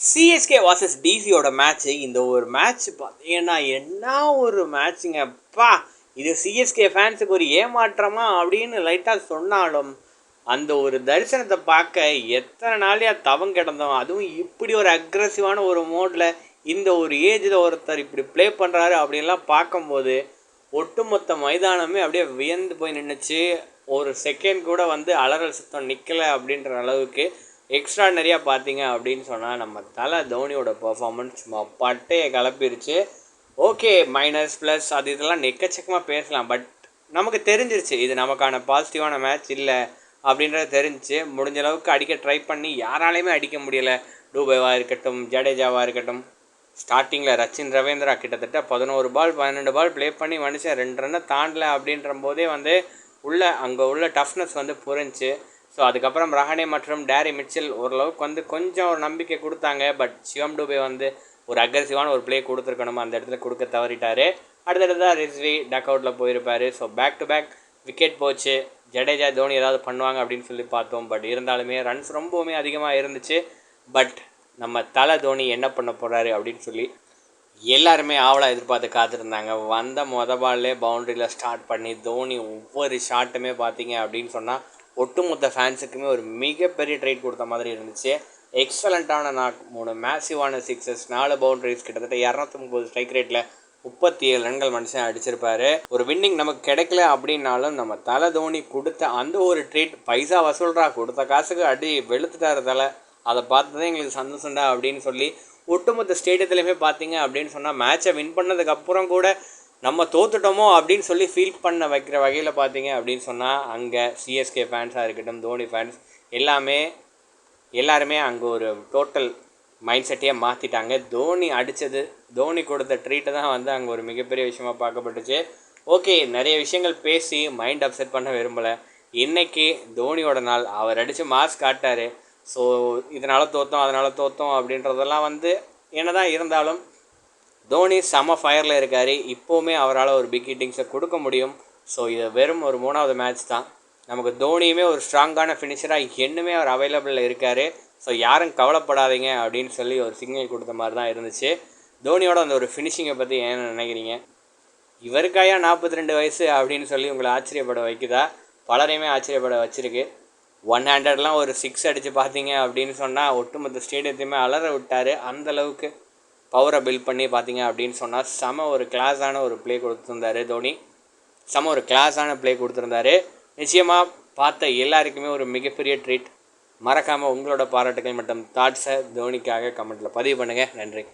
CSK versus டிசியோட match இந்த ஒரு match பார்த்தீங்கன்னா என்ன ஒரு மேட்ச்சுங்கப்பா இது சிஎஸ்கே ஃபேன்ஸுக்கு ஒரு ஏமாற்றமா அப்படின்னு லைட்டாக சொன்னாலும் அந்த ஒரு தரிசனத்தை பார்க்க எத்தனை நாளையாக தவம் கிடந்தோம். அதுவும் இப்படி ஒரு அக்ரஸிவான ஒரு மோடில் இந்த ஒரு ஏஜில் ஒருத்தர் இப்படி ப்ளே பண்ணுறாரு அப்படின்லாம் பார்க்கும்போது ஒட்டுமொத்த மைதானமே அப்படியே வியந்து போய் நின்றுச்சு ஒரு செகண்ட் கூட வந்து அலறல் சுத்தம் நிற்கலை அப்படின்ற அளவுக்கு எக்ஸ்ட்ராடனரியாக பார்த்தீங்க அப்படின்னு சொன்னால் நம்ம தலை தோனியோட பர்ஃபார்மன்ஸ் சும்மா பட்டையை கிளப்பிருச்சு ஓகே மைனஸ் ப்ளஸ் அது இதெல்லாம் நெக்கச்சக்கமாக பேசலாம். பட் நமக்கு தெரிஞ்சிருச்சு இது நமக்கான பாசிட்டிவான மேட்ச் இல்லை அப்படின்றது தெரிஞ்சிச்சு. முடிஞ்ச அளவுக்கு அடிக்க ட்ரை பண்ணி யாராலையுமே அடிக்க முடியலை. டூபேவாக இருக்கட்டும் ஜடேஜாவாக இருக்கட்டும். ஸ்டார்டிங்கில் ரச்சின் ரவீந்திரா கிட்டத்தட்ட பதினோரு பால் பன்னெண்டு பால் ப்ளே பண்ணி மனுஷன் ரெண்டு ரன்னை தாண்டல அப்படின்ற போதே வந்து உள்ள அங்கே உள்ள டஃப்னஸ் வந்து புரிஞ்சு ஸோ அதுக்கப்புறம் ரஹானே மற்றும் டேரி மிச்சல் ஓரளவுக்கு வந்து கொஞ்சம் ஒரு நம்பிக்கை கொடுத்தாங்க. பட் சிவம் டூபே வந்து ஒரு அக்ரெசிவான ஒரு ப்ளே கொடுத்துருக்கணுமோ? அந்த இடத்துல கொடுக்க தவறிட்டார். அடுத்தடுத்தா ரிஸ்வி டக் அவுட்டில் போயிருப்பார். So back to back wicket போச்சு. ஜடேஜா தோனி ஏதாவது பண்ணுவாங்க அப்படின்னு சொல்லி பார்த்தோம். பட் இருந்தாலுமே ரன்ஸ் ரொம்பவுமே அதிகமாக இருந்துச்சு. பட் நம்ம தலை தோனி என்ன பண்ண போகிறாரு அப்படின்னு சொல்லி எல்லாருமே ஆவலாக எதிர்பார்த்து காத்திருந்தாங்க. வந்த மொத பால்லே பவுண்டரியில் ஸ்டார்ட் பண்ணி தோனி ஒவ்வொரு ஷாட்டுமே பார்த்தீங்க அப்படின்னு சொன்னால் ஒட்டுமொத்த ஃபேன்ஸுக்குமே ஒரு மிகப்பெரிய ட்ரேட் கொடுத்த மாதிரி இருந்துச்சு. எக்ஸலண்ட்டான நாக் மூணு மேசிவான சிக்ஸஸ் நாலு பவுண்டரிஸ் கிட்டத்தட்ட இரநூத்தி முப்பது ஸ்ட்ரைக் ரேட்டில் முப்பத்தி ஏழு ரன்கள் மனுஷன் அடிச்சிருப்பாரு. ஒரு வின்னிங் நமக்கு கிடைக்கல அப்படின்னாலும் நம்ம தலை தோனி கொடுத்த அந்த ஒரு ட்ரீட் பைசா வசூல்றா கொடுத்த காசுக்கு அடி வெளுத்துட்டாரு தலை. அதை பார்த்ததே எங்களுக்கு சந்தோஷம்டா அப்படின்னு சொல்லி ஒட்டுமொத்த ஸ்டேடியத்துலையுமே பார்த்தீங்க அப்படின்னு சொன்னால் மேட்சை வின் பண்ணதுக்கப்புறம் கூட நம்ம தோத்துட்டோமோ அப்படின்னு சொல்லி ஃபீல் பண்ண வைக்கிற வகையில் பார்த்தீங்க அப்படின்னு சொன்னால் அங்கே சிஎஸ்கே ஃபேன்ஸாக இருக்கட்டும் தோனி ஃபேன்ஸ் எல்லாமே எல்லாருமே அங்கே ஒரு டோட்டல் மைண்ட் செட்டையே மாற்றிட்டாங்க தோனி அடித்தது தோனி கொடுத்த ட்ரீட்டை தான் வந்து அங்கே ஒரு மிகப்பெரிய விஷயமா பார்க்கப்பட்டுச்சு. ஓகே நிறைய விஷயங்கள் பேசி மைண்ட் அப்செட் பண்ண விரும்பலை. இன்றைக்கி தோனியோட நாள் அவர் அடித்து மாஸ் காட்டார். ஸோ இதனால் தோற்றோம் அதனால் தோற்றோம் அப்படின்றதெல்லாம் வந்து என்ன தான் இருந்தாலும் தோனி செம ஃபயரில் இருக்கார். இப்போவுமே அவரால் ஒரு பிக் ஹிட்டிங்ஸை கொடுக்க முடியும். ஸோ இது வெறும் ஒரு மூணாவது மேட்ச் தான். நமக்கு தோனியுமே ஒரு ஸ்ட்ராங்கான ஃபினிஷராக இன்னுமே அவர் அவைலபிளில் இருக்கார். ஸோ யாரும் கவலைப்படாதீங்க அப்படின்னு சொல்லி ஒரு சிக்னல் கொடுத்த மாதிரி தான் இருந்துச்சு. தோனியோட அந்த ஒரு ஃபினிஷிங்கை பற்றி என்ன நினைக்கிறீங்க? இவருக்காயா நாற்பத்தி ரெண்டு வயசு அப்படின்னு சொல்லி உங்களை ஆச்சரியப்பட வைக்குதா? பலரையுமே ஆச்சரியப்பட வச்சுருக்கு. ஒன் ஹண்ட்ரட்லாம் ஒரு சிக்ஸ் அடித்து பார்த்தீங்க அப்படின்னு சொன்னால் ஒட்டுமொத்த ஸ்டேடியத்தையுமே அலற விட்டார். அந்தளவுக்கு பவரை பில்ட் பண்ணி பார்த்தீங்க அப்படின்னு சொன்னால் செம ஒரு கிளாஸான ஒரு ப்ளே கொடுத்துருந்தாரு தோனி. செம ஒரு கிளாஸான ப்ளே கொடுத்துருந்தாரு. நிச்சயமாக பார்த்த எல்லாருக்குமே ஒரு மிகப்பெரிய ட்ரீட் மறக்காமல் உங்களோட பாராட்டுகள் மற்றும் தாட்ஸை தோனிக்காக கமெண்ட்டில் பதிவு பண்ணுங்கள் நன்றி.